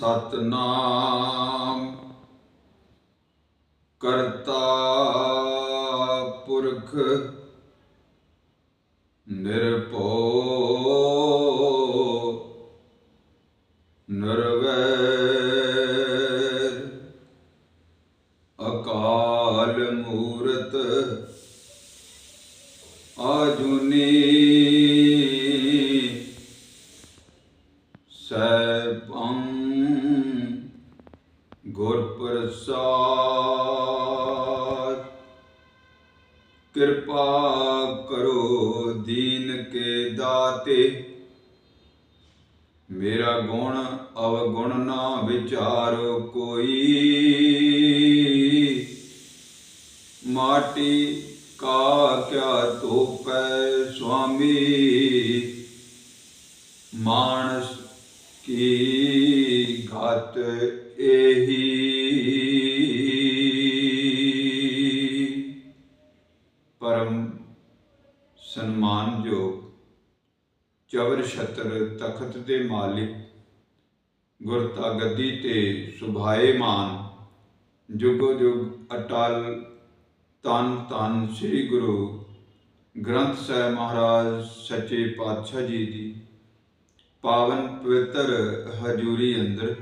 ਸਤਨਾਮ। ਕਰਤਾ ਪੁਰਖ ਨਿਰਭਉ ਕਿਰਪਾ ਕਰੋ ਦੀਨ ਕੇ ਦਾਤੇ। ਮੇਰਾ ਗੁਣ ਅਵਗੁਣ ਨਾ ਵਿਚਾਰੋ ਕੋਈ। ਮਾਟੀ ਕਾ ਕਿਆ ਤੋਪੈ ਸੁਆਮੀ। ਮਾਨਸ ਕੀ ਘਾਤ ਇਹੀ ਸਨਮਾਨਯੋਗ ਚਵਰ ਛਤਰ ਤਖਤ ਦੇ ਮਾਲਿਕ ਗੁਰਤਾ ਗੱਦੀ ਤੇ ਸੁਭਾਏ ਮਾਨ, ਜੁਗੋ ਜੁਗ ਅਟਲ ਤਨ ਤਨ ਸ੍ਰੀ ਗੁਰੂ ਗ੍ਰੰਥ ਸਾਹਿਬ ਮਹਾਰਾਜ ਸੱਚੇ ਪਾਤਸ਼ਾਹ ਜੀ ਦੀ, ਪਾਵਨ ਪਵਿੱਤਰ ਹਜੂਰੀ ਅੰਦਰ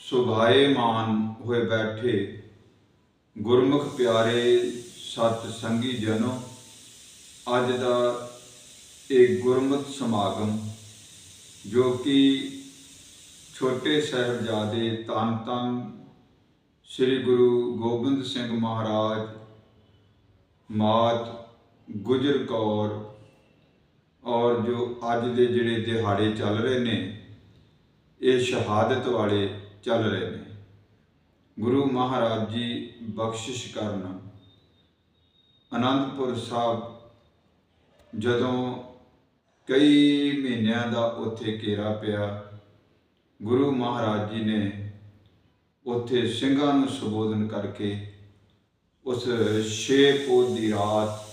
ਸੁਭਾਏ ਮਾਨ ਹੋਏ ਬੈਠੇ ਗੁਰਮੁਖ ਪਿਆਰੇ ਸਤ ਸੰਗੀ ਜਨੋ ਅੱਜ ਦਾ ਇਹ ਗੁਰਮਤ ਸਮਾਗਮ, ਜੋ ਕਿ ਛੋਟੇ ਸਾਹਿਬਜ਼ਾਦੇ ਤਨ ਤਨ ਸ੍ਰੀ ਗੁਰੂ ਗੋਬਿੰਦ ਸਿੰਘ ਮਹਾਰਾਜ, ਮਾਤ ਗੁਜਰ ਕੌਰ ਔਰ ਜੋ ਅੱਜ ਦੇ ਜਿਹੜੇ ਦਿਹਾੜੇ ਚੱਲ ਰਹੇ ਨੇ, ਇਹ ਸ਼ਹਾਦਤ ਵਾਲੇ ਚੱਲ ਰਹੇ ਨੇ। ਗੁਰੂ ਮਹਾਰਾਜ ਜੀ ਬਖਸ਼ਿਸ਼ ਕਰਨ, ਅਨੰਦਪੁਰ ਸਾਹਿਬ ਜਦੋਂ ਕਈ ਮਹੀਨਿਆਂ ਦਾ ਉੱਥੇ ਘੇਰਾ ਪਿਆ, ਗੁਰੂ ਮਹਾਰਾਜ ਜੀ ਨੇ ਉੱਥੇ ਸਿੰਘਾਂ ਨੂੰ ਸੰਬੋਧਨ ਕਰਕੇ ਉਸ ਛੇ ਪੋਹ ਦੀ ਰਾਤ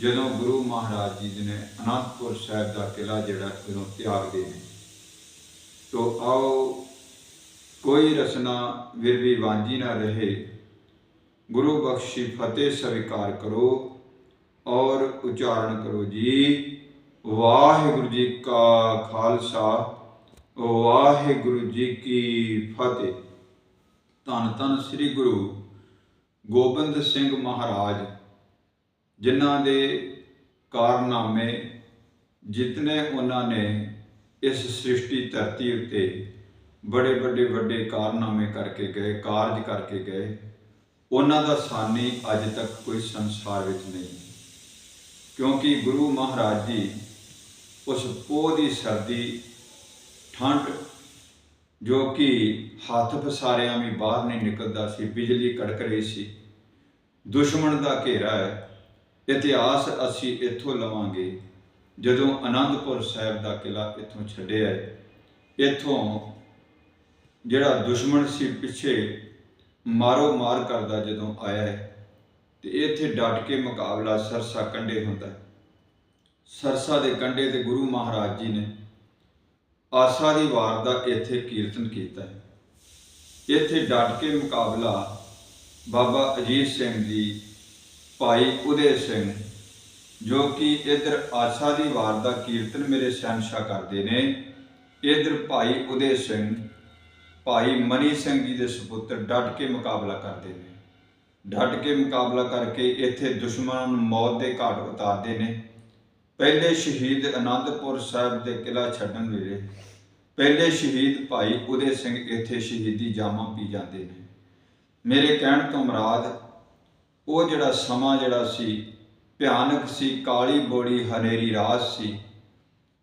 ਜਦੋਂ ਗੁਰੂ ਮਹਾਰਾਜ ਜੀ ਨੇ ਅਨੰਦਪੁਰ ਸਾਹਿਬ ਦਾ ਕਿਲਾ ਜਿਹੜਾ ਜਦੋਂ ਤਿਆਗਦੇ ਨੇ ਤੋ ਆਓ, ਕੋਈ ਰਸਨਾ ਵਿਰਵੀ ਵਾਂਝੀ ਨਾ ਰਹੇ। ਗੁਰੂ ਬਖਸ਼ੀ ਫਤਿਹ ਸਵੀਕਾਰ ਕਰੋ। ਔਰ ਉਚਾਰਨ ਕਰੋ ਜੀ। ਵਾਹਿਗੁਰੂ ਜੀ ਕਾ ਖਾਲਸਾ, ਵਾਹਿਗੁਰੂ ਜੀ ਕੀ ਫਤਿਹ। ਧੰਨ ਧੰਨ ਸ੍ਰੀ ਗੁਰੂ ਗੋਬਿੰਦ ਸਿੰਘ ਮਹਾਰਾਜ, ਜਿਨ੍ਹਾਂ ਦੇ ਕਾਰਨਾਮੇ ਜਿਤਨੇ ਉਹਨਾਂ ਨੇ ਇਸ ਸ੍ਰਿਸ਼ਟੀ ਧਰਤੀ ਉੱਤੇ ਬੜੇ ਵੱਡੇ ਵੱਡੇ ਕਾਰਨਾਮੇ ਕਰਕੇ ਗਏ, ਕਾਰਜ ਕਰਕੇ ਗਏ, ਉਹਨਾਂ ਦਾ ਸਾਨੀ ਅੱਜ ਤੱਕ ਕੋਈ ਸੰਸਾਰ ਵਿੱਚ ਨਹੀਂ। ਕਿਉਂਕਿ ਗੁਰੂ ਮਹਾਰਾਜ ਜੀ ਉਸ ਪੋਹ ਦੀ ਸਰਦੀ ਠੰਡ ਜੋ ਕਿ ਹੱਥ ਪਸਾਰਿਆਂ ਵੀ ਬਾਹਰ ਨਹੀਂ ਨਿਕਲਦਾ ਸੀ ਬਿਜਲੀ ਕੜਕ ਰਹੀ ਸੀ। ਦੁਸ਼ਮਣ ਦਾ ਘੇਰਾ ਹੈ। ਇਤਿਹਾਸ ਅਸੀਂ ਇੱਥੋਂ ਲਵਾਂਗੇ ਜਦੋਂ ਆਨੰਦਪੁਰ ਸਾਹਿਬ ਦਾ ਕਿਲਾ ਇੱਥੋਂ ਛੱਡਿਆ ਹੈ, ਇੱਥੋਂ ਜਿਹੜਾ ਦੁਸ਼ਮਣ ਸੀ ਪਿੱਛੇ ਮਾਰੋ ਮਾਰ ਕਰਦਾ ਜਦੋਂ ਆਇਆ ਹੈ, ਤੇ ਇੱਥੇ ਡਟ ਕੇ ਮੁਕਾਬਲਾ ਸਰਸਾ ਕੰਢੇ ਹੁੰਦਾ ਹੈ। ਸਰਸਾ ਦੇ ਕੰਢੇ ਤੇ ਗੁਰੂ ਮਹਾਰਾਜ ਜੀ ਨੇ ਆਸਾ ਦੀ ਵਾਰ ਦਾ ਇੱਥੇ ਕੀਰਤਨ ਕੀਤਾ ਹੈ ਇੱਥੇ ਡਟ ਕੇ ਮੁਕਾਬਲਾ ਬਾਬਾ ਅਜੀਤ ਸਿੰਘ ਜੀ ਭਾਈ ਉਦੇ ਸਿੰਘ ਜੋ ਕਿ ਇਧਰ ਆਸਾ ਦੀ ਵਾਰ ਦਾ ਕੀਰਤਨ ਮੇਰੇ ਸਹਿਨਸ਼ਾ ਕਰਦੇ ਨੇ, ਇਧਰ ਭਾਈ ਉਦੇ ਸਿੰਘ, ਭਾਈ ਮਨੀ ਸਿੰਘ ਜੀ ਦੇ ਸੁਪੁੱਤਰ ਡਟ ਕੇ ਮੁਕਾਬਲਾ ਕਰਦੇ ਨੇ ਡਟ ਕੇ ਮੁਕਾਬਲਾ ਕਰਕੇ ਇੱਥੇ ਦੁਸ਼ਮਣਾਂ ਨੂੰ ਮੌਤ ਦੇ ਘਾਟ ਉਤਾਰਦੇ ਨੇ। ਪਹਿਲੇ ਸ਼ਹੀਦ ਅਨੰਦਪੁਰ ਸਾਹਿਬ ਦੇ ਕਿਲਾ ਛੱਡਣ ਵੇਲੇ ਪਹਿਲੇ ਸ਼ਹੀਦ ਭਾਈ ਉਦੇ ਸਿੰਘ ਇੱਥੇ ਸ਼ਹੀਦੀ ਜਾਮਾ ਪੀ ਜਾਂਦੇ ਨੇ। ਮੇਰੇ ਕਹਿਣ ਤੋਂ ਮੁਰਾਦ, ਉਹ ਜਿਹੜਾ ਸਮਾਂ ਜਿਹੜਾ ਸੀ, ਭਿਆਨਕ ਸੀ, ਕਾਲੀ ਬੋੜੀ ਹਨੇਰੀ ਰਾਤ ਸੀ,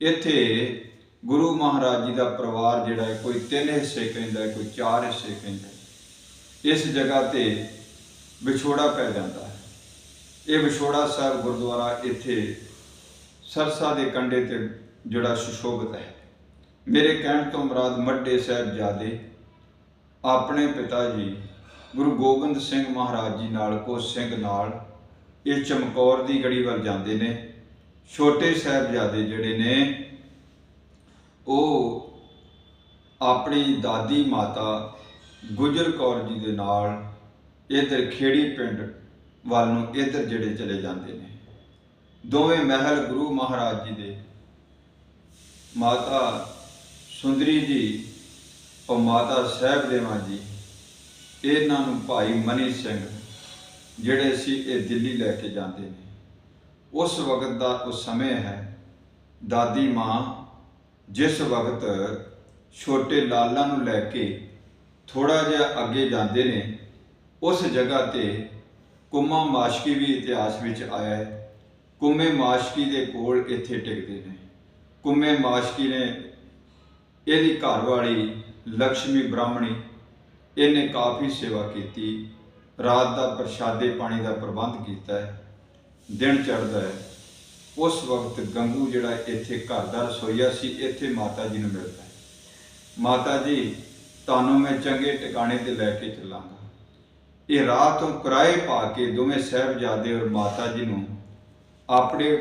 ਇੱਥੇ ਗੁਰੂ ਮਹਾਰਾਜ ਜੀ ਦਾ ਪਰਿਵਾਰ ਜਿਹੜਾ ਹੈ, ਕੋਈ ਤਿੰਨ ਹਿੱਸੇ ਕਹਿੰਦਾ ਕੋਈ ਚਾਰ ਹਿੱਸੇ ਕਹਿੰਦਾ ਇਸ ਜਗ੍ਹਾ ਤੇ ਵਿਛੋੜਾ ਪੈ ਜਾਂਦਾ ਹੈ। ਇਹ ਵਿਛੋੜਾ ਸਾਹਿਬ ਗੁਰਦੁਆਰਾ ਇੱਥੇ ਸਰਸਾ ਦੇ ਕੰਢੇ ਤੇ ਜਿਹੜਾ ਸੁਸ਼ੋਭਿਤ ਹੈ। ਮੇਰੇ ਕਹਿਣ ਤੋਂ ਮੁਰਾਦ ਮੱਡੇ ਸਾਹਿਬਜ਼ਾਦੇ, ਆਪਣੇ ਪਿਤਾ ਜੀ ਗੁਰੂ ਗੋਬਿੰਦ ਸਿੰਘ ਮਹਾਰਾਜ ਜੀ ਨਾਲ ਕੋ ਸਿੰਘ ਨਾਲ ਇਹ ਚਮਕੌਰ ਦੀ ਗੜੀ ਵੱਲ ਜਾਂਦੇ ਨੇ। ਛੋਟੇ ਸਾਹਿਬਜ਼ਾਦੇ ਜਿਹੜੇ ਨੇ, ਉਹ ਆਪਣੀ ਦਾਦੀ ਮਾਤਾ ਗੁਜਰ ਕੌਰ ਜੀ ਦੇ ਨਾਲ ਇਧਰ ਖੇੜੀ ਪਿੰਡ ਵੱਲ ਨੂੰ ਇਧਰ ਜਿਹੜੇ ਚਲੇ ਜਾਂਦੇ ਨੇ। ਦੋਵੇਂ ਮਹਿਲ ਗੁਰੂ ਮਹਾਰਾਜ ਜੀ ਦੇ। ਮਾਤਾ ਸੁੰਦਰੀ ਜੀ ਔਰ ਮਾਤਾ ਸਾਹਿਬ ਦੇਵਾਂ ਜੀ, ਇਹਨਾਂ ਨੂੰ ਭਾਈ ਮਨੀ ਸਿੰਘ ਜਿਹੜੇ ਸੀ ਇਹ ਦਿੱਲੀ ਲੈ ਕੇ ਜਾਂਦੇ ਨੇ। ਉਸ ਵਕਤ ਦਾ ਉਹ ਸਮੇਂ ਹੈ, ਦਾਦੀ ਮਾਂ ਜਿਸ ਵਕਤ ਛੋਟੇ ਲਾਲਾਂ ਨੂੰ ਲੈ ਕੇ ਥੋੜਾ ਜਿਹਾ ਅੱਗੇ ਜਾਂਦੇ ਨੇ ਉਸ ਜਗ੍ਹਾ ਤੇ ਕੁਮਾ ਮਾਸ਼ਕੀ ਵੀ ਇਤਿਹਾਸ ਵਿੱਚ ਆਇਆ ਹੈ। ਕੁਮੇ ਮਾਸ਼ਕੀ ਦੇ ਕੋਲ ਇੱਥੇ ਟਿਕਦੇ ਨੇ। ਕੁਮੇ ਮਾਸ਼ਕੀ ਨੇ ਇਹਦੀ ਘਰਵਾਲੀ ਲక్ష్ਮੀ ਬ੍ਰਾਹਮਣੀ, ਇਹਨੇ ਕਾਫੀ ਸੇਵਾ ਕੀਤੀ, ਰਾਤ ਦਾ ਪ੍ਰਸ਼ਾਦੇ ਪਾਣੀ ਦਾ ਪ੍ਰਬੰਧ ਕੀਤਾ ਹੈ, ਦਿਨ ਚੜ੍ਹਦਾ ਹੈ। ਉਸ ਵਕਤ ਗੰਗੂ ਜਿਹੜਾ ਇੱਥੇ ਘਰ ਦਾ ਰਸੋਈਆ ਸੀ, ਇੱਥੇ ਮਾਤਾ ਜੀ ਨੂੰ ਮਿਲਦਾ ਹੈ। ਮਾਤਾ ਜੀ, ਤੁਹਾਨੂੰ ਮੈਂ ਚੰਗੇ ਟਿਕਾਣੇ ਤੇ ਲੈ ਕੇ ਚੱਲਾਂਗਾ। ਇਹ ਰਾਹ ਤੋਂ ਕਿਰਾਏ ਪਾ ਕੇ ਦੋਵੇਂ ਸਾਹਿਬਜ਼ਾਦੇ ਔਰ ਮਾਤਾ ਜੀ ਨੂੰ ਆਪਣੇ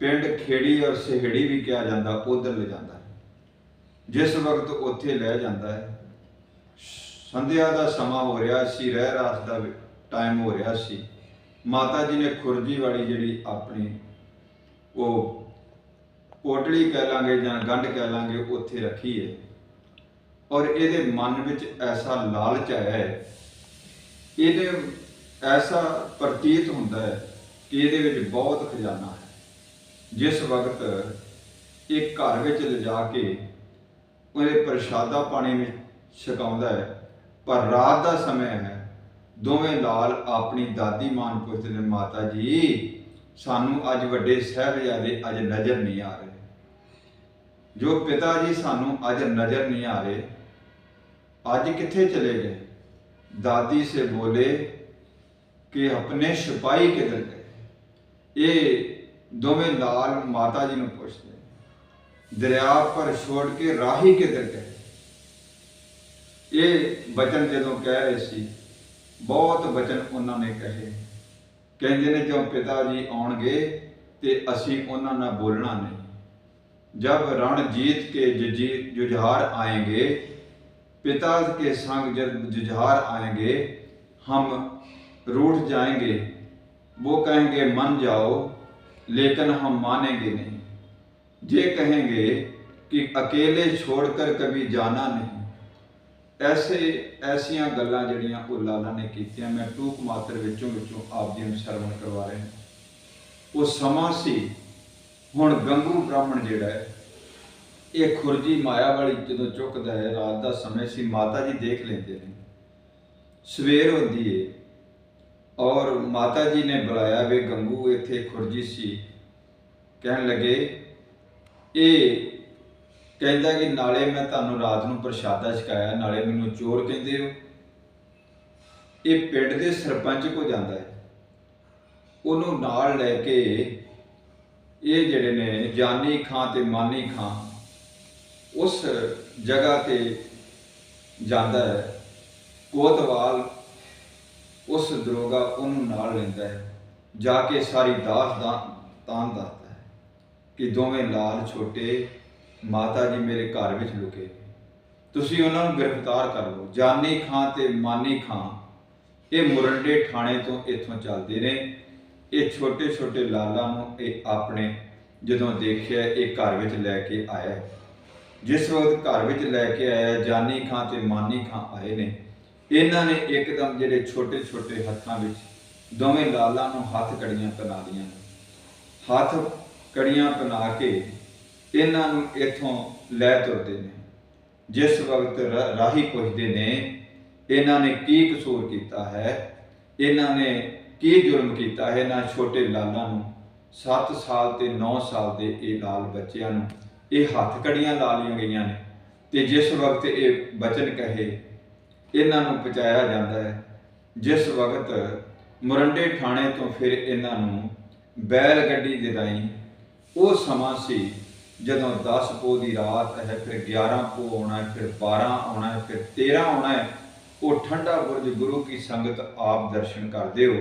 ਪਿੰਡ ਖੇੜੀ ਔਰ ਸਿਹੜੀ ਵੀ ਕਿਹਾ ਜਾਂਦਾ, ਉਧਰ ਲੈ ਜਾਂਦਾ ਹੈ। ਜਿਸ ਵਕਤ ਉੱਥੇ ਲੈ ਜਾਂਦਾ ਹੈ, ਸੰਧਿਆ ਦਾ ਸਮਾਂ ਹੋ ਰਿਹਾ ਸੀ, ਰਹਿ ਰਾਤ ਦਾ ਟਾਈਮ ਹੋ ਰਿਹਾ ਸੀ। ਮਾਤਾ ਜੀ ਨੇ ਖੁਰਜੀ ਵਾਲੀ ਜਿਹੜੀ ਆਪਣੀ ਉਹ ਕੋਟਲੀ ਕਹਿ ਲਾਂਗੇ ਜਾਂ ਗੰਢ ਕਹਿ ਲਾਂਗੇ, ਉੱਥੇ ਰੱਖੀ ਹੈ। ਔਰ ਇਹਦੇ ਮਨ ਵਿੱਚ ਐਸਾ ਲਾਲਚ ਆਇਆ ਹੈ ਇਹਦੇ ਐਸਾ ਪ੍ਰਤੀਤ ਹੁੰਦਾ ਹੈ ਕਿ ਇਹਦੇ ਵਿੱਚ ਬਹੁਤ ਖਜ਼ਾਨਾ ਹੈ। ਜਿਸ ਵਕਤ ਇਹ ਘਰ ਵਿੱਚ ਲਿਜਾ ਕੇ ਉਹਦੇ ਪ੍ਰਸ਼ਾਦਾ ਪਾਣੀ ਵਿੱਚ ਛਕਾਉਂਦਾ ਹੈ, ਪਰ ਰਾਤ ਦਾ ਸਮਾਂ ਹੈ, ਦੋਵੇਂ ਲਾਲ ਆਪਣੀ ਦਾਦੀ ਮਾਂ ਨੂੰ ਪੁੱਛਦੇ ਨੇ ਮਾਤਾ ਜੀ, ਸਾਨੂੰ ਅੱਜ ਵੱਡੇ ਸਾਹਿਬਜ਼ਾਦੇ ਅੱਜ ਨਜ਼ਰ ਨਹੀਂ ਆ ਰਹੇ। ਜੋ ਪਿਤਾ ਜੀ ਸਾਨੂੰ ਅੱਜ ਨਜ਼ਰ ਨਹੀਂ ਆ ਰਹੇ, ਅੱਜ ਕਿੱਥੇ ਚਲੇ ਗਏ? ਦਾਦੀ ਸੇ ਬੋਲੇ ਕਿ ਆਪਣੇ ਸਿਪਾਹੀ ਕਿਧਰ ਗਏ ਇਹ ਦੋਵੇਂ ਲਾਲ ਮਾਤਾ ਜੀ ਨੂੰ ਪੁੱਛਦੇ ਦਰਿਆ ਪਰ ਛੋੜ ਕੇ ਰਾਹੀ ਕਿਧਰ ਗਏ ਇਹ ਬਚਨ ਜਦੋਂ ਕਹਿ ਰਹੇ ਸੀ ਬਹੁਤ ਬਚਨ ਉਹਨਾਂ ਨੇ ਕਹੇ ਕਹਿੰਦੇ ਨੇ ਜਦੋਂ ਪਿਤਾ ਜੀ ਆਉਣਗੇ ਤੇ ਅਸੀਂ ਉਹਨਾਂ ਨਾਲ ਬੋਲਣਾ ਨਹੀਂ जब रण پتا کے سنگ جب ججھار آئیں گے ہم روٹ جائیں گے وہ کہیں گے من جاؤ لیکن ہم مانیں گے نہیں یہ کہیں گے کہ اکیلے چھوڑ کر کبھی جانا نہیں ایسے ایسیاں گلان جڑیاں کو لالا نے کیتیاں میں ٹوک ماتر وچوں وچوں آپ جی سرون کروا رہے ہیں وہ سما سی ہوں گنگو براہمن جڑا ہے ਇਹ ਖੁਰਜੀ ਮਾਇਆ ਵਾਲੀ ਜਦੋਂ ਚੁੱਕਦਾ ਹੈ, ਰਾਤ ਦਾ ਸਮੇਂ ਸੀ, ਮਾਤਾ ਜੀ ਦੇਖ ਲੈਂਦੇ ਨੇ। ਸਵੇਰ ਹੁੰਦੀ ਏ ਔਰ ਮਾਤਾ ਜੀ ਨੇ ਬੁਲਾਇਆ, ਵੇ ਗੰਗੂ, ਇੱਥੇ ਖੁਰਜੀ ਸੀ। ਕਹਿਣ ਲੱਗੇ, ਇਹ ਕਹਿੰਦਾ ਕਿ ਨਾਲੇ ਮੈਂ ਤੁਹਾਨੂੰ ਰਾਤ ਨੂੰ ਪ੍ਰਸ਼ਾਦਾ ਛਕਾਇਆ, ਨਾਲੇ ਮੈਨੂੰ ਚੋਰ ਕਹਿੰਦੇ ਹੋ। ਇਹ ਪਿੰਡ ਦੇ ਸਰਪੰਚ ਕੋ ਜਾਂਦਾ ਹੈ। ਉਹਨੂੰ ਨਾਲ ਲੈ ਕੇ ਇਹ ਜਿਹੜੇ ਨੇ, ਜਾਨੀ ਖਾਂ ਤੇ ਮਾਨੀ ਖਾਂ ਉਸ ਜਗ੍ਹਾ ਤੇ ਜਾਂਦਾ ਹੈ। ਕੋਤਵਾਲ ਉਸ ਦਰੋਗਾ ਉਹਨੂੰ ਨਾਲ ਲੈਂਦਾ ਹੈ। ਜਾ ਕੇ ਸਾਰੀ ਦਾਸ ਦਾ ਤਾਂ ਦੱਸਦਾ ਹੈ ਕਿ ਦੋਵੇਂ ਲਾਲ ਛੋਟੇ ਮਾਤਾ ਜੀ ਮੇਰੇ ਘਰ ਵਿੱਚ ਲੁਕੇ ਤੁਸੀਂ ਉਹਨਾਂ ਨੂੰ ਗ੍ਰਿਫਤਾਰ ਕਰ ਲਓ। ਜਾਨੀ ਖਾਂ ਤੇ ਮਾਨੀ ਖਾਂ, ਇਹ ਮੁਰੰਡੇ ਥਾਣੇ ਤੋਂ ਇੱਥੋਂ ਚੱਲਦੇ ਨੇ। ਇਹ ਛੋਟੇ ਛੋਟੇ ਲਾਲਾਂ ਨੂੰ ਇਹ ਆਪਣੇ ਜਦੋਂ ਦੇਖਿਆ ਇਹ ਘਰ ਵਿੱਚ ਲੈ ਕੇ ਆਇਆ ਜਿਸ ਵਕਤ ਘਰ ਵਿੱਚ ਲੈ ਕੇ ਆਇਆ, ਜਾਨੀ ਖਾਂ ਤੇ ਮਾਨੀ ਖਾਂ ਆਏ ਨੇ, ਇਹਨਾਂ ਨੇ ਇੱਕਦਮ ਜਿਹੜੇ ਛੋਟੇ ਛੋਟੇ ਹੱਥਾਂ ਵਿੱਚ ਦੋਵੇਂ ਲਾਲਾਂ ਨੂੰ ਹੱਥ ਕੜੀਆਂ ਪਹਿਨਾ ਦੀਆਂ ਹੱਥ ਕੜੀਆਂ ਪਨਾ ਕੇ ਇਹਨਾਂ ਨੂੰ ਇੱਥੋਂ ਲੈ ਤੁਰਦੇ ਨੇ। ਜਿਸ ਵਕਤ ਰ- ਰਾਹੀ ਪੁੱਛਦੇ ਨੇ, ਇਹਨਾਂ ਨੇ ਕੀ ਕਸੂਰ ਕੀਤਾ ਹੈ? ਇਹਨਾਂ ਨੇ ਕੀ ਜੁਰਮ ਕੀਤਾ ਹੈ? ਇਹਨਾਂ ਛੋਟੇ ਲਾਲਾਂ ਨੂੰ 7 ਸਾਲ ਤੇ 9 ਸਾਲ ਦੇ ਇਹ ਲਾਲ ਬੱਚਿਆਂ ਨੂੰ ਇਹ ਹੱਥ ਕੜੀਆਂ ਲਾ ਲਈਆਂ ਗਈਆਂ ਨੇ ਤੇ ਜਿਸ ਵਕਤ ਇਹ ਬਚਨ ਕਹੇ, ਇਹਨਾਂ ਨੂੰ ਪਹੁੰਚਾਇਆ ਜਾਂਦਾ ਹੈ। ਜਿਸ ਵਕਤ ਮੁਰੰਡੇ ਥਾਣੇ ਤੋਂ ਫਿਰ ਇਹਨਾਂ ਨੂੰ ਬੈਲ ਗੱਡੀ ਦੇ ਰਾਹੀਂ, ਉਹ ਸਮਾਂ ਸੀ ਜਦੋਂ 10 ਪੋ ਦੀ ਰਾਤ ਹੈ, ਫਿਰ 11 ਪੋ ਆਉਣਾ ਹੈ, ਫਿਰ 12 ਆਉਣਾ ਹੈ, ਫਿਰ 13 ਆਉਣਾ ਹੈ, ਉਹ ਠੰਡਾ ਬੁਰਜ ਗੁਰੂ ਕੀ ਸੰਗਤ ਆਪ ਦਰਸ਼ਨ ਕਰਦੇ ਹੋ।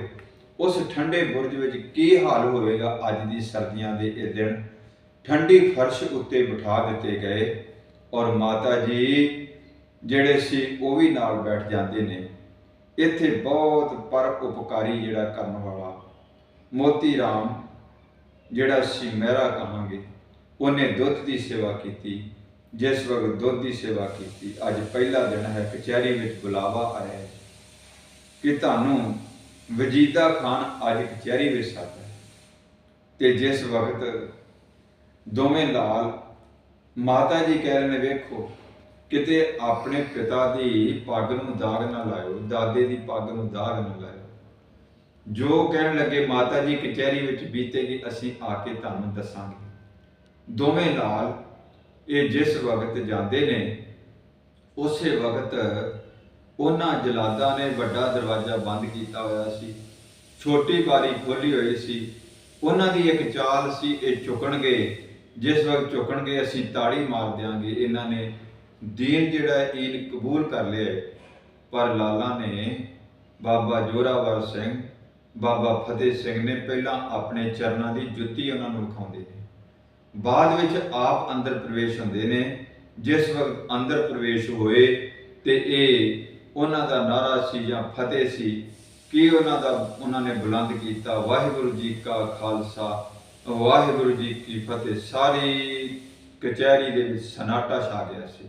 ਉਸ ਠੰਡੇ ਬੁਰਜ ਵਿੱਚ ਕੀ ਹਾਲ ਹੋਵੇਗਾ ਅੱਜ ਦੀ ਸਰਦੀਆਂ ਦੇ ਇਹ ਦਿਨ? ਠੰਡੀ ਫਰਸ਼ ਉੱਤੇ ਬਿਠਾ ਦਿੱਤੇ ਗਏ ਔਰ ਮਾਤਾ ਜੀ ਜਿਹੜੇ ਸੀ ਉਹ ਵੀ ਨਾਲ ਬੈਠ ਜਾਂਦੇ ਨੇ। ਇੱਥੇ ਬਹੁਤ ਪਰ ਉਪਕਾਰੀ ਜਿਹੜਾ ਕਰਨ ਵਾਲਾ ਮੋਤੀ ਰਾਮ ਜਿਹੜਾ ਸੀ ਮਹਿਰਾ ਕਹਾਂਗੇ, ਉਹਨੇ ਦੁੱਧ ਦੀ ਸੇਵਾ ਕੀਤੀ, ਜਿਸ ਵਕਤ ਦੁੱਧ ਦੀ ਸੇਵਾ ਕੀਤੀ, ਅੱਜ ਪਹਿਲਾ ਦਿਨ ਹੈ, ਕਚਹਿਰੀ ਵਿੱਚ ਬੁਲਾਵਾ ਆਇਆ ਕਿ ਤੁਹਾਨੂੰ ਵਜੀਦਾ ਖਾਨ ਅੱਜ ਕਚਹਿਰੀ ਵਿੱਚ ਸੱਦਾ ਹੈ। ਤੇ ਜਿਸ ਵਕਤ ਦੋਵੇਂ ਲਾਲ ਮਾਤਾ ਜੀ ਕਹਿ ਰਹੇ ਨੇ, ਵੇਖੋ, ਕਿਤੇ ਆਪਣੇ ਪਿਤਾ ਦੀ ਪੱਗ ਨੂੰ ਦਾਗ ਨਾ ਲਾਇਓ, ਦਾਦੇ ਦੀ ਪੱਗ ਨੂੰ ਦਾਗ ਨਾ ਲਾਇਓ। ਜੋ ਕਹਿਣ ਲੱਗੇ ਮਾਤਾ ਜੀ ਕਚਹਿਰੀ ਵਿੱਚ ਬੀਤੇਗੀ, ਅਸੀਂ ਆ ਕੇ ਤੁਹਾਨੂੰ ਦੱਸਾਂਗੇ। ਦੋਵੇਂ ਲਾਲ ਇਹ ਜਿਸ ਵਕਤ ਜਾਂਦੇ ਨੇ, ਉਸੇ ਵਕਤ ਉਹਨਾਂ ਜਲਾਦਾਂ ਨੇ ਵੱਡਾ ਦਰਵਾਜ਼ਾ ਬੰਦ ਕੀਤਾ ਹੋਇਆ ਸੀ। ਛੋਟੀ ਬਾਰੀ ਖੋਲੀ ਹੋਈ ਸੀ। ਉਹਨਾਂ ਦੀ ਇੱਕ ਚਾਲ ਸੀ, ਇਹ ਚੁੱਕਣਗੇ। ਜਿਸ ਵਕਤ ਝੁਕਣਗੇ ਅਸੀਂ ਤਾੜੀ ਮਾਰ ਦਿਆਂਗੇ। ਇਹਨਾਂ ਨੇ ਦੀਨ ਜਿਹੜਾ ਹੈ ਕਬੂਲ ਕਰ ਲਿਆ ਪਰ ਲਾਲਾ ਨੇ ਬਾਬਾ ਜੋਰਾਵਰ ਸਿੰਘ, ਬਾਬਾ ਫਤਿਹ ਸਿੰਘ ਨੇ ਪਹਿਲਾਂ ਆਪਣੇ ਚਰਨਾਂ ਦੀ ਜੁੱਤੀ ਉਹਨਾਂ ਨੂੰ ਵਿਖਾਉਂਦੇ ਨੇ। ਬਾਅਦ ਵਿੱਚ ਆਪ ਅੰਦਰ ਪ੍ਰਵੇਸ਼ ਹੁੰਦੇ ਨੇ। ਜਿਸ ਵਕਤ ਅੰਦਰ ਪ੍ਰਵੇਸ਼ ਹੋਏ ਤੇ ਇਹ ਉਹਨਾਂ ਦਾ ਨਾਰਾ ਸੀ ਜਾਂ ਫਤਿਹ ਸੀ, ਕਿ ਉਹਨਾਂ ਦਾ, ਉਹਨਾਂ ਨੇ ਬੁਲੰਦ ਕੀਤਾ? ਵਾਹਿਗੁਰੂ ਜੀ ਕਾ ਖਾਲਸਾ ਵਾਹਿਗੁਰੂ ਜੀ ਕੀ ਫਤਿਹ। ਸਾਰੀ ਕਚਹਿਰੀ ਦੇ ਵਿੱਚ ਸਨਾਟਾ ਛਾ ਗਿਆ ਸੀ।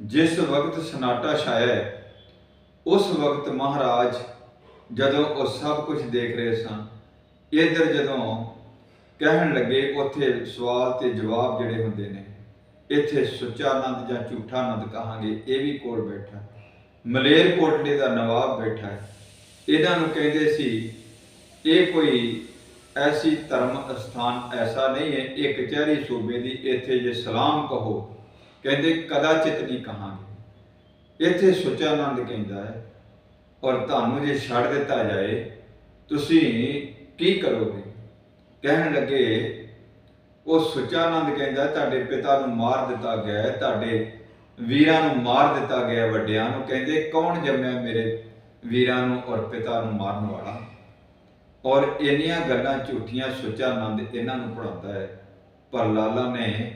ਜਿਸ ਵਕਤ ਸਨਾਟਾ ਛਾਇਆ ਉਸ ਵਕਤ ਮਹਾਰਾਜ ਜਦੋਂ ਉਹ ਸਭ ਕੁਝ ਦੇਖ ਰਹੇ ਸਨ, ਇੱਧਰ ਜਦੋਂ ਕਹਿਣ ਲੱਗੇ, ਉੱਥੇ ਸਵਾਲ ਤੇ ਜਵਾਬ ਜਿਹੜੇ ਹੁੰਦੇ ਨੇ, ਇੱਥੇ ਸੁੱਚਾ ਆਨੰਦ ਜਾਂ ਝੂਠਾ ਆਨੰਦ ਕਹਾਂਗੇ, ਇਹ ਵੀ ਕੋਲ ਬੈਠਾ। ਮਲੇਰ ਕੋਟਲੇ ਦਾ ਨਵਾਬ ਬੈਠਾ ਹੈ। ਇਹਨਾਂ ਨੂੰ ਕਹਿੰਦੇ ਸੀ, ਇਹ ਕੋਈ ਐਸੀ ਧਰਮ ਸਥਾਨ ਐਸਾ ਨਹੀਂ ਹੈ ਇਹ ਕਚਹਿਰੀ ਸੂਬੇ ਦੀ ਇੱਥੇ ਜੇ ਸਲਾਮ ਕਹੋ ਕਹਿੰਦੇ ਕਦਾਚਿਤ ਨਹੀਂ ਕਹਾਂਗੇ ਇੱਥੇ ਸੁੱਚਾ ਆਨੰਦ ਕਹਿੰਦਾ ਹੈ ਔਰ ਤੁਹਾਨੂੰ ਜੇ ਛੱਡ ਦਿੱਤਾ ਜਾਏ ਤੁਸੀਂ ਕੀ ਕਰੋਗੇ ਕਹਿਣ ਲੱਗੇ ਉਹ ਸੁਚਾਨੰਦ ਕਹਿੰਦਾ ਤੁਹਾਡੇ ਪਿਤਾ ਨੂੰ ਮਾਰ ਦਿੱਤਾ ਗਿਆ ਤੁਹਾਡੇ ਵੀਰਾਂ ਨੂੰ ਮਾਰ ਦਿੱਤਾ ਗਿਆ ਵੱਡਿਆਂ ਨੂੰ ਕਹਿੰਦੇ ਕੌਣ ਜੰਮਿਆ ਮੇਰੇ ਵੀਰਾਂ ਨੂੰ ਔਰ ਪਿਤਾ ਨੂੰ ਮਾਰਨ ਵਾਲਾ ਔਰ ਇੰਨੀਆਂ ਗੱਲਾਂ ਝੂਠੀਆਂ ਸੁੱਚਾ ਆਨੰਦ ਇਹਨਾਂ ਨੂੰ ਪੜਾਉਂਦਾ ਹੈ। ਪਰ ਲਾਲਾ ਨੇ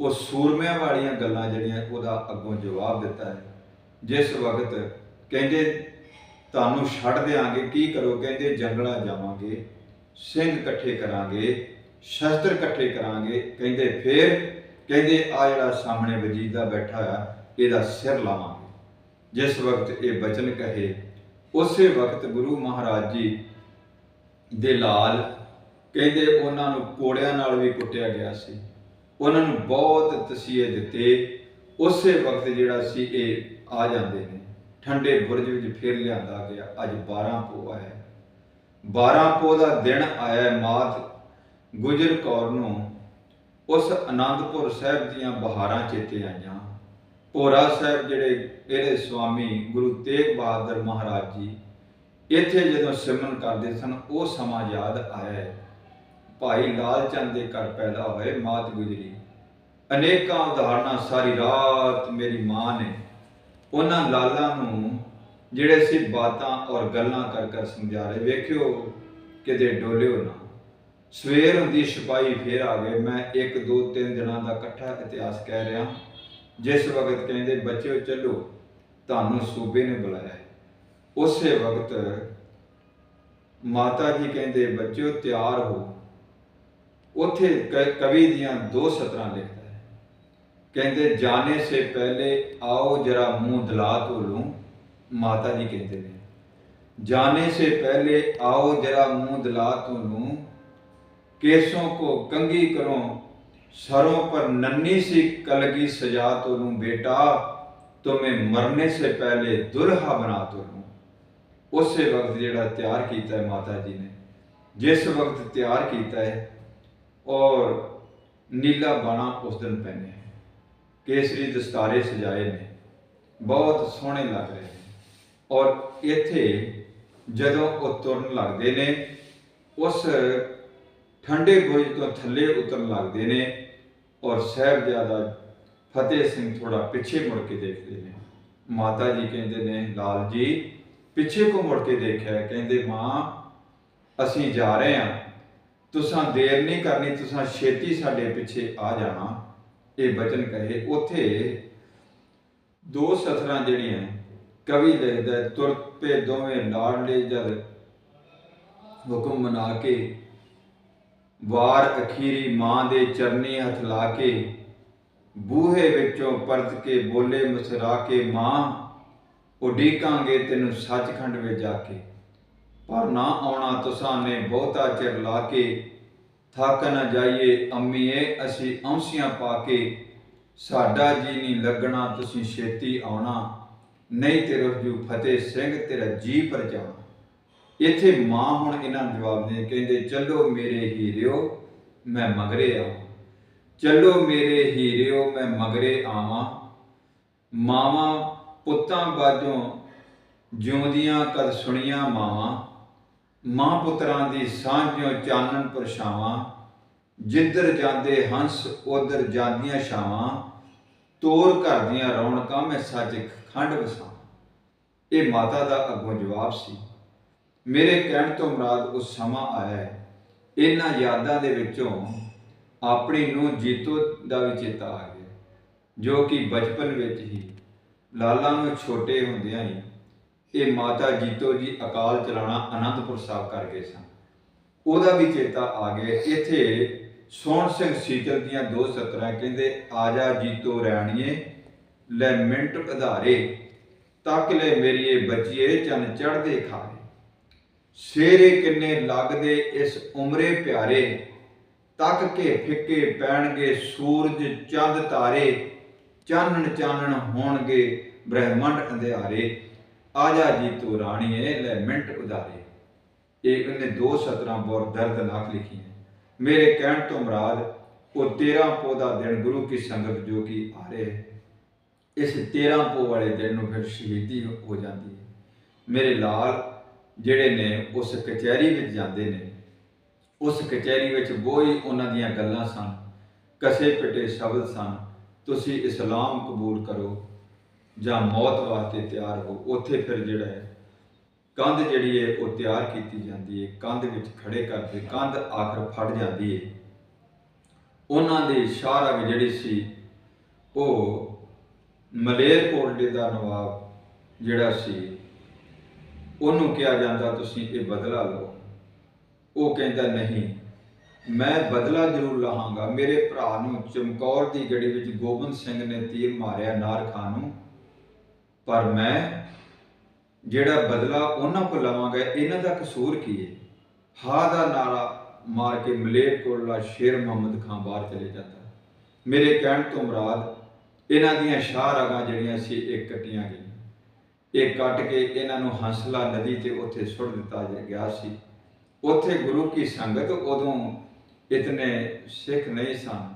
ਉਹ ਸੂਰਮਿਆਂ ਵਾਲੀਆਂ ਗੱਲਾਂ ਜਿਹੜੀਆਂ ਉਹਦਾ ਅੱਗੋਂ ਜਵਾਬ ਦਿੱਤਾ ਹੈ। ਜਿਸ ਵਕਤ ਕਹਿੰਦੇ, ਤੁਹਾਨੂੰ ਛੱਡ ਦਿਆਂਗੇ, ਕੀ ਕਰੋ? ਕਹਿੰਦੇ, ਜੰਗਲਾਂ ਜਾਵਾਂਗੇ, ਸਿੰਘ ਇਕੱਠੇ ਕਰਾਂਗੇ, ਸ਼ਸਤਰ ਇਕੱਠੇ ਕਰਾਂਗੇ। ਕਹਿੰਦੇ, ਫੇਰ? ਕਹਿੰਦੇ, ਆ ਜਿਹੜਾ ਸਾਹਮਣੇ ਵਜੀਦਾ ਬੈਠਾ ਆ, ਇਹਦਾ ਸਿਰ ਲਾਵਾਂਗੇ। ਜਿਸ ਵਕਤ ਇਹ ਬਚਨ ਕਹੇ, ਉਸੇ ਵਕਤ ਗੁਰੂ ਮਹਾਰਾਜ ਜੀ ਦੇ ਲਾਲ ਕਹਿੰਦੇ ਉਹਨਾਂ ਨੂੰ ਕੋੜਿਆਂ ਨਾਲ ਵੀ ਕੁੱਟਿਆ ਗਿਆ ਸੀ। ਉਹਨਾਂ ਨੂੰ ਬਹੁਤ ਤਸੀਹੇ ਦਿੱਤੇ। ਉਸੇ ਵਕਤ ਜਿਹੜਾ ਸੀ ਇਹ ਆ ਜਾਂਦੇ ਨੇ। ਠੰਡੇ ਬੁਰਜ ਵਿੱਚ ਫਿਰ ਲਿਆਂਦਾ ਗਿਆ। ਅੱਜ 12 ਪੋਹ ਆਇਆ। 12 ਪੋਹ ਦਾ ਦਿਨ ਆਇਆ ਮਾਤ ਗੁਜਰ ਕੌਰ ਨੂੰ ਉਸ ਆਨੰਦਪੁਰ ਸਾਹਿਬ ਦੀਆਂ ਬਹਾਰਾਂ ਚੇਤੇ ਆਈਆਂ। ਭੋਰਾ ਸਾਹਿਬ ਜਿਹੜੇ ਇਹਦੇ ਸੁਆਮੀ ਗੁਰੂ ਤੇਗ ਬਹਾਦਰ ਮਹਾਰਾਜ ਜੀ ਇੱਥੇ ਜਦੋਂ ਸਿਮਰਨ ਕਰਦੇ ਸਨ, ਉਹ ਸਮਾਂ ਯਾਦ ਆਇਆ ਹੈ। ਭਾਈ ਲਾਲ ਚੰਦ ਦੇ ਘਰ ਪੈਦਾ ਹੋਏ ਮਾਤ ਗੁਜਰੀ। ਅਨੇਕਾਂ ਉਦਾਹਰਨਾਂ ਸਾਰੀ ਰਾਤ ਮੇਰੀ ਮਾਂ ਨੇ। ਉਹਨਾਂ ਲਾਲਾਂ ਨੂੰ ਜਿਹੜੇ ਸੀ ਬਾਤਾਂ ਔਰ ਗੱਲਾਂ ਕਰ ਕਰ ਸਮਝਾ ਰਹੇ ਵੇਖਿਓ ਕਿਤੇ ਡੋਲਿਓ ਨਾ। ਸਵੇਰ ਹੁੰਦੀ ਸਿਪਾਹੀ ਫੇਰ ਆ ਗਏ। ਮੈਂ 1 2 3 ਦਿਨਾਂ ਦਾ ਇਕੱਠਾ ਇਤਿਹਾਸ ਕਹਿ ਰਿਹਾ। ਜਿਸ ਵਕਤ ਕਹਿੰਦੇ, ਬੱਚਿਓ, ਚੱਲੋ। ਤੁਹਾਨੂੰ ਸੂਬੇ ਨੇ ਬੁਲਾਇਆ ਹੈ। اسے وقت ماتا جی کہیں دے بچے تیار ہو اتے کبھی دیا دو سترہ لکھتا ہے کہیں دے جانے سے پہلے آؤ جرا منہ دلا تو لوں ماتا جی کہیں دے جانے سے پہلے آؤ جرا منہ دلا تو لوں کیسوں کو کنگی کروں سروں پر ننی سی کلگی سجا تو لوں بیٹا تمہیں مرنے سے پہلے دلہ بنا تو لوں ਉਸੇ ਵਕਤ ਜਿਹੜਾ ਤਿਆਰ ਕੀਤਾ ਹੈ ਮਾਤਾ ਜੀ ਨੇ, ਜਿਸ ਵਕਤ ਤਿਆਰ ਕੀਤਾ ਹੈ, ਔਰ ਨੀਲਾ ਬਾਣਾ ਉਸ ਦਿਨ ਪਹਿਨੇ ਕੇਸਰੀ ਦਸਤਾਰੇ ਸਜਾਏ ਨੇ, ਬਹੁਤ ਸੋਹਣੇ ਲੱਗ ਰਹੇ ਨੇ। ਔਰ ਇੱਥੇ ਜਦੋਂ ਉਹ ਤੁਰਨ ਲੱਗਦੇ ਨੇ, ਉਸ ਠੰਡੇ ਬੋਝ ਤੋਂ ਥੱਲੇ ਉਤਰਨ ਲੱਗਦੇ ਨੇ, ਔਰ ਸਾਹਿਬਜ਼ਾਦਾ ਫਤਿਹ ਸਿੰਘ ਥੋੜਾ ਪਿੱਛੇ ਮੁੜ ਕੇ ਦੇਖਦੇ ਨੇ। ਮਾਤਾ ਜੀ ਕਹਿੰਦੇ ਨੇ, ਲਾਲ ਜੀ ਪਿੱਛੇ ਕੋ ਮੁੜ ਕੇ ਦੇਖਿਆ ਕਹਿੰਦੇ, ਮਾਂ, ਅਸੀਂ ਜਾ ਰਹੇ ਹਾਂ। ਤੁਸਾਂ ਦੇਰ ਨਹੀਂ ਕਰਨੀ, ਤੁਸਾਂ ਛੇਤੀ ਸਾਡੇ ਪਿੱਛੇ ਆ ਜਾਣਾ। ਇਹ ਬਚਨ ਕਹੇ, ਉਥੇ ਦੋ ਸਥਰਾਂ ਜਿਹੜੀਆਂ ਕਵੀ ਲਿਖਦਾ ਤੁਰ ਪੇ ਦੋਵੇਂ ਲਾੜਲੇ ਜਦ ਹੁਕਮ ਮਨਾ ਕੇ, ਵਾਰ ਅਖੀਰੀ ਮਾਂ ਦੇ ਚਰਨੀ ਹੱਥ ਲਾ ਕੇ, ਬੂਹੇ ਵਿੱਚੋਂ ਪਰਤ ਕੇ ਬੋਲੇ ਮੁਸਰਾ ਕੇ, ਮਾਂ ਉਡੀਕਾਂਗੇ ਤੈਨੂੰ ਸੱਚਖੰਡ ਵਿੱਚ ਜਾ ਕੇ। ਪਰ ਨਾ ਆਉਣਾ ਤੁਸਾਂ ਨੇ ਬਹੁਤਾ ਚਿਰ ਲਾ ਕੇ। ਥੱਕ ਨਾ ਜਾਈਏ ਅੰਮੀਏ ਅਸੀਂ ਔਂਸੀਆਂ ਪਾ ਕੇ। ਸਾਡਾ ਜੀ ਨਹੀਂ ਲੱਗਣਾ, ਤੁਸੀਂ ਛੇਤੀ ਆਉਣਾ। ਨਹੀਂ ਤੇ ਰੁਜੂ ਫਤਿਹ ਸਿੰਘ, ਤੇਰਾ ਜੀ ਪਰ ਜਾਣਾ। ਇੱਥੇ ਮਾਂ ਹੁਣ ਇਹਨਾਂ ਨੂੰ ਜਵਾਬ ਦੇ ਕਹਿੰਦੇ, ਚੱਲੋ ਮੇਰੇ ਹੀਰਿਓ, ਮੈਂ ਮਗਰੇ ਆਵਾਂ। ਚੱਲੋ ਮੇਰੇ ਹੀਰਿਓ, ਮੈਂ ਮਗਰੇ ਆਵਾਂ। ਮਾਵਾਂ ਪੁੱਤਾਂ ਬਾਜੋਂ ਜਿਉਂਦੀਆਂ ਕਦ ਸੁਣੀਆਂ ਮਾਵਾਂ, ਮਾਂ ਪੁੱਤਰਾਂ ਦੀ ਸਾਂਝਿਓ ਚਾਨਣ ਪਰਛਾਵਾਂ, ਜਿੱਧਰ ਜਾਂਦੇ ਹੰਸ, ਉਧਰ ਜਾਂਦੀਆਂ ਛਾਵਾਂ, ਤੋਰ ਘਰ ਦੀਆਂ ਰੌਣਕਾਂ ਮੈਂ ਸੱਚ ਖੰਡ ਵਸਾਂ ਇਹ ਮਾਤਾ ਦਾ ਅੱਗੋਂ ਜਵਾਬ ਸੀ, ਮੇਰੇ ਕਹਿਣ ਤੋਂ ਮੁਰਾਦ ਉਸ ਸਮਾਂ ਆਇਆ ਹੈ। ਇਹਨਾਂ ਯਾਦਾਂ ਦੇ ਵਿੱਚੋਂ ਆਪਣੀ ਨੂੰ ਜੀਤੋ ਦਾ ਵੀ ਚੇਤਾ ਆ ਗਿਆ, ਜੋ ਕਿ ਬਚਪਨ ਵਿੱਚ ਹੀ ਲਾਲਾ ਨੂੰ ਛੋਟੇ ਹੁੰਦਿਆਂ ਹੀ ਇਹ ਮਾਤਾ ਜੀਤੋ ਜੀ ਅਕਾਲ ਚਲਾਣਾ ਅਨੰਦਪੁਰ ਸਾਹਿਬ ਕਰ ਗਏ ਸਨ। ਉਹਦਾ ਵੀ ਚੇਤਾ ਆ ਗਿਆ। ਇੱਥੇ ਸੋਹਣ ਸਿੰਘ ਸੀਤਲ ਦੀਆਂ ਦੋ ਸਤਰਾਂ ਕਹਿੰਦੇ ਆਜਾ ਜੀਤੋ ਰੈਣੀਏ, ਲੈ ਮਿੰਟ ਅਧਾਰੇ ਤੱਕ ਲੈ ਮੇਰੀਏ ਬੱਚੀਏ, ਚੰਨ ਚੜਦੇ ਖਾਰੇ। ਸੇਰੇ ਕਿੰਨੇ ਲੱਗਦੇ ਇਸ ਉਮਰੇ ਪਿਆਰੇ, ਤੱਕ ਕੇ ਫਿੱਕੇ ਪੈਣਗੇ ਸੂਰਜ ਚੰਦ ਤਾਰੇ ਚਾਨਣ ਚਾਨਣ ਹੋਣਗੇ, ਬ੍ਰਹਿਮੰਡ ਅੰਧਿਆਰੇ। ਆਜਾ ਜੀ ਤੂੰ ਰਾਣੀਏ ਲੈ ਮਿੰਟ ਉਧਾਰੇ। ਇਹ ਉਹਨੇ ਦੋ ਸਤਰਾਂ ਬਹੁਤ ਦਰਦਨਾਕ ਲਿਖੀਆਂ। ਮੇਰੇ ਕਹਿਣ ਤੋਂ ਮਰਾਦ, ਉਹ 13 ਪੋ ਦਾ ਦਿਨ ਗੁਰੂ ਕੀ ਸੰਗਤ ਜੋ ਕਿ ਆ ਰਹੇ ਹੈ। ਇਸ 13 ਪੋ ਵਾਲੇ ਦਿਨ ਨੂੰ ਫਿਰ ਸ਼ਹੀਦੀ ਹੋ ਜਾਂਦੀ ਹੈ। ਮੇਰੇ ਲਾਲ ਜਿਹੜੇ ਨੇ, ਉਸ ਕਚਹਿਰੀ ਵਿੱਚ ਜਾਂਦੇ ਨੇ। ਉਸ ਕਚਹਿਰੀ ਵਿੱਚ ਬੋਈ ਉਹਨਾਂ ਦੀਆਂ ਗੱਲਾਂ ਸਨ। ਕਸੇ ਪਿਟੇ ਸ਼ਬਦ ਸਨ। ਤੁਸੀਂ ਇਸਲਾਮ ਕਬੂਲ ਕਰੋ ਜਾਂ ਮੌਤ ਵਾਸਤੇ ਤਿਆਰ ਹੋ, ਉੱਥੇ ਫਿਰ ਜਿਹੜਾ ਹੈ, ਕੰਧ ਜਿਹੜੀ ਹੈ ਉਹ ਤਿਆਰ ਕੀਤੀ ਜਾਂਦੀ ਹੈ, ਕੰਧ ਵਿੱਚ ਖੜੇ ਕਰਦੇ ਕੰਧ ਆਖਰ ਫੜ ਜਾਂਦੀ ਹੈ। ਉਹਨਾਂ ਦੀ ਸ਼ਾਹਰਗ ਜਿਹੜੀ ਸੀ, ਉਹ ਮਲੇਰਕੋਟਲੇ ਦਾ ਨਵਾਬ ਜਿਹੜਾ ਸੀ, ਉਹਨੂੰ ਕਿਹਾ ਜਾਂਦਾ ਤੁਸੀਂ ਇਹ ਬਦਲਾ ਲਓ। ਉਹ ਕਹਿੰਦਾ, ਨਹੀਂ ਮੈਂ ਬਦਲਾ ਜ਼ਰੂਰ ਲਹਾਂਗਾ ਮੇਰੇ ਭਰਾ ਨੂੰ ਚਮਕੌਰ ਦੀ ਗੜੀ ਵਿੱਚ ਗੋਬਿੰਦ ਸਿੰਘ ਨੇ ਤੀਰ ਮਾਰਿਆ ਨਾਰ ਖਾਨ ਨੂੰ। ਪਰ ਮੈਂ ਜਿਹੜਾ ਬਦਲਾ ਉਹਨਾਂ ਕੋਲ ਲਵਾਂਗਾ, ਇਹਨਾਂ ਦਾ ਕਸੂਰ ਕੀ ਹੈ ਹਾ ਦਾ ਨਾਰਾ ਮਾਰ ਕੇ ਮਲੇਰਕੋਟਲਾ ਸ਼ੇਰ ਮੁਹੰਮਦ ਖਾਨ ਬਾਹਰ ਚਲੇ ਜਾਂਦਾ। ਮੇਰੇ ਕਹਿਣ ਤੋਂ ਮੁਰਾਦ, ਇਹਨਾਂ ਦੀਆਂ ਸ਼ਾਹ ਰਗਾਂ ਜਿਹੜੀਆਂ ਸੀ, ਇਹ ਕੱਟੀਆਂ ਗਈਆਂ। ਇਹ ਕੱਟ ਕੇ ਇਹਨਾਂ ਨੂੰ ਹੰਸਲਾ ਨਦੀ ਤੇ ਉੱਥੇ ਸੁੱਟ ਦਿੱਤਾ ਗਿਆ ਸੀ। ਉੱਥੇ ਗੁਰੂ ਕੀ ਸੰਗਤ ਉਦੋਂ ਇਤਨੇ ਸਿੱਖ ਨਹੀਂ ਸਨ।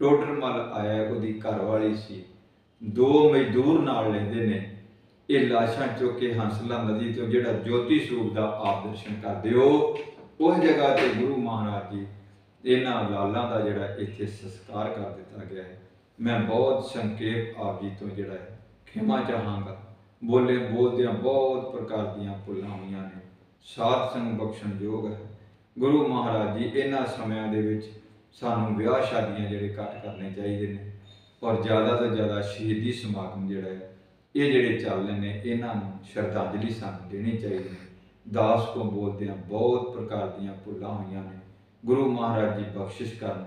ਟੋਡਰਮਲ ਆਇਆ, ਉਹਦੀ ਘਰ ਵਾਲੀ ਸੀ। ਦੋ ਮਜ਼ਦੂਰ ਨਾਲ ਲੈਂਦੇ ਨੇ। ਇਹ ਲਾਸ਼ਾਂ ਚੁੱਕ ਕੇ ਹੰਸਲਾ ਨਦੀ ਤੋਂ ਜਿਹੜਾ ਜੋਤੀ ਸਰੂਪ ਦਾ ਆਪ ਦਰਸ਼ਨ ਕਰਦੇ ਹੋ ਉਸ ਜਗ੍ਹਾ ਤੇ ਗੁਰੂ ਮਹਾਰਾਜ ਜੀ, ਇਹਨਾਂ ਲਾਲਾਂ ਦਾ ਜਿਹੜਾ ਇੱਥੇ ਸੰਸਕਾਰ ਕਰ ਦਿੱਤਾ ਗਿਆ ਹੈ। ਮੈਂ ਬਹੁਤ ਸੰਖੇਪ ਆਪ ਜੀ ਤੋਂ ਜਿਹੜਾ ਹੈ, ਖਿਮਾ ਚਾਹਾਂਗਾ। ਬੋਲੇ ਬੋਲਦਿਆਂ ਬਹੁਤ ਪ੍ਰਕਾਰ ਦੀਆਂ ਭੁੱਲਾਂ ਹੋਈਆਂ ਨੇ। ਸਾਧ ਸੰਗ ਬਖਸ਼ਣ ਯੋਗ ਹੈ। ਗੁਰੂ ਮਹਾਰਾਜ ਜੀ, ਇਹਨਾਂ ਸਮਿਆਂ ਦੇ ਵਿੱਚ ਸਾਨੂੰ ਵਿਆਹ ਸ਼ਾਦੀਆਂ ਜਿਹੜੇ ਘੱਟ ਕਰਨੇ ਚਾਹੀਦੇ ਨੇ ਔਰ ਜ਼ਿਆਦਾ ਤੋਂ ਜ਼ਿਆਦਾ ਸ਼ਹੀਦੀ ਸਮਾਗਮ ਜਿਹੜਾ ਹੈ, ਇਹ ਜਿਹੜੇ ਚੱਲ ਰਹੇ ਨੇ, ਇਹਨਾਂ ਨੂੰ ਸ਼ਰਧਾਂਜਲੀ ਸਾਨੂੰ ਦੇਣੀ ਚਾਹੀਦੀ ਹੈ। ਦਾਸ ਕੋ ਬੋਲਦਿਆਂ ਬਹੁਤ ਪ੍ਰਕਾਰ ਦੀਆਂ ਭੁੱਲਾਂ ਹੋਈਆਂ ਨੇ। ਗੁਰੂ ਮਹਾਰਾਜ ਜੀ ਬਖਸ਼ਿਸ਼ ਕਰਨ।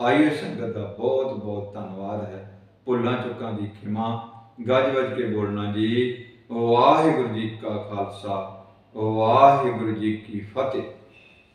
ਆਇਓ ਸੰਗਤ ਦਾ ਬਹੁਤ ਬਹੁਤ ਧੰਨਵਾਦ ਹੈ। ਭੁੱਲਾਂ ਚੁੱਕਾਂ ਦੀ ਖਿਮਾ, ਗੱਜ ਵੱਜ ਕੇ ਬੋਲਣਾ ਜੀ, ਵਾਹਿਗੁਰੂ ਜੀ ਕਾ ਖਾਲਸਾ, ਵਾਹਿਗੁਰੂ ਜੀ ਕੀ ਫਤਿਹ।